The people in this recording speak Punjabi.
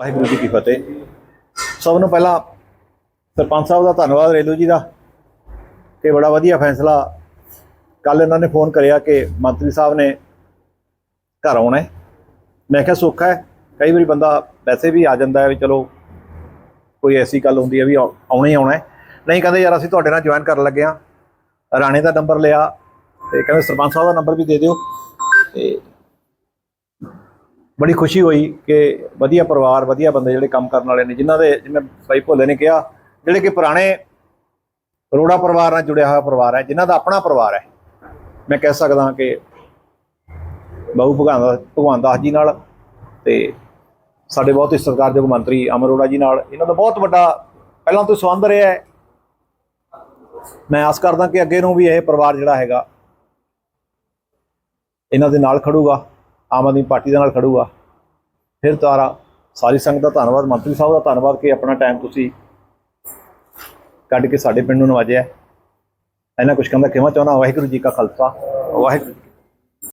ਵਾਹਿਗੁਰੂ ਜੀ ਕੀ ਫਤਿਹ। ਸਭ ਨੂੰ ਪਹਿਲਾਂ ਸਰਪੰਚ ਸਾਹਿਬ ਦਾ ਧੰਨਵਾਦ, ਰੇਲੂ ਜੀ ਦਾ। ਕਿ ਬੜਾ ਵਧੀਆ ਫੈਸਲਾ। ਕੱਲ ਇਹਨਾਂ ਨੇ ਫੋਨ ਕਰਿਆ ਕਿ ਮੰਤਰੀ ਸਾਹਿਬ ਨੇ ਘਰ ਆਉਣਾ ਹੈ। ਮੈਂ ਕਿਹਾ, ਸੌਖਾ ਹੈ। ਕਈ ਵਾਰੀ ਬੰਦਾ ਵੈਸੇ ਵੀ ਆ ਜਾਂਦਾ ਹੈ ਵੀ ਚਲੋ, ਕੋਈ ਐਸੀ ਗੱਲ ਹੁੰਦੀ ਹੈ ਵੀ ਆਉਣਾ ਹੀ ਆਉਣਾ ਹੈ। ਨਹੀਂ, ਕਹਿੰਦੇ, ਯਾਰ, ਅਸੀਂ ਤੁਹਾਡੇ ਨਾਲ ਜੁਆਇਨ ਕਰਨ ਲੱਗੇ ਹਾਂ। ਰਾਣੇ ਦਾ ਨੰਬਰ ਲਿਆ ਤੇ ਕਹਿੰਦੇ ਸਰਪੰਚ ਸਾਹਿਬ ਦਾ ਨੰਬਰ ਵੀ ਦੇ ਦਿਓ ਤੇ ਬੜੀ ਖੁਸ਼ੀ ਹੋਈ ਕਿ ਵਧੀਆ ਪਰਿਵਾਰ, ਵਧੀਆ ਬੰਦੇ ਜਿਹੜੇ ਕੰਮ ਕਰਨ ਵਾਲੇ ਨੇ, ਜਿਨ੍ਹਾਂ ਦੇ, ਜਿਵੇਂ ਬਾਈ ਭੋਲੇ ਨੇ ਕਿਹਾ, ਜਿਹੜੇ ਕਿ ਪੁਰਾਣੇ ਰੋੜਾ ਪਰਿਵਾਰ ਨਾਲ ਜੁੜਿਆ ਹੋਇਆ ਪਰਿਵਾਰ ਹੈ, ਜਿਨ੍ਹਾਂ ਦਾ ਆਪਣਾ ਪਰਿਵਾਰ ਹੈ। ਮੈਂ ਕਹਿ ਸਕਦਾ ਕਿ ਬਾਬੂ ਭਗਵਾਨ ਭਗਵਾਨ ਦਾਸ ਜੀ ਨਾਲ ਤੇ ਸਾਡੇ ਬਹੁਤ ਹੀ ਸਤਿਕਾਰਯੋਗ ਮੰਤਰੀ ਅਮਰ ਅਰੋੜਾ ਜੀ ਨਾਲ, ਇਹਨਾਂ ਦਾ ਬਹੁਤ ਵੱਡਾ, ਪਹਿਲਾਂ ਤੋਂ ਸੰਬੰਧ ਰਿਹਾ ਹੈ। ਮੈਂ ਆਸ ਕਰਦਾ ਕਿ ਅੱਗੇ ਨੂੰ ਵੀ ਇਹ ਪਰਿਵਾਰ ਜਿਹੜਾ ਹੈਗਾ, ਇਹਨਾਂ ਦੇ ਨਾਲ ਖੜੂਗਾ, ਆਮ ਆਦਮੀ ਪਾਰਟੀ ਦੇ ਨਾਲ ਖੜੂਗਾ। ਫਿਰ ਦੁਬਾਰਾ ਸਾਰੀ ਸੰਗਤ ਦਾ ਧੰਨਵਾਦ, ਮੰਤਰੀ ਸਾਹਿਬ ਦਾ ਧੰਨਵਾਦ ਕਿ ਆਪਣਾ ਟਾਈਮ ਤੁਸੀਂ ਕੱਢ ਕੇ ਸਾਡੇ ਪਿੰਡ ਨੂੰ ਨਵਾਜਿਆ। ਇਹਨਾਂ ਕੁਝ ਕਹਿੰਦਾ, ਕਿਵੇਂ ਚਾਹੁੰਦਾ? ਵਾਹਿਗੁਰੂ ਜੀ ਕਾ ਖਾਲਸਾ। ਵਾਹਿਗੁਰੂ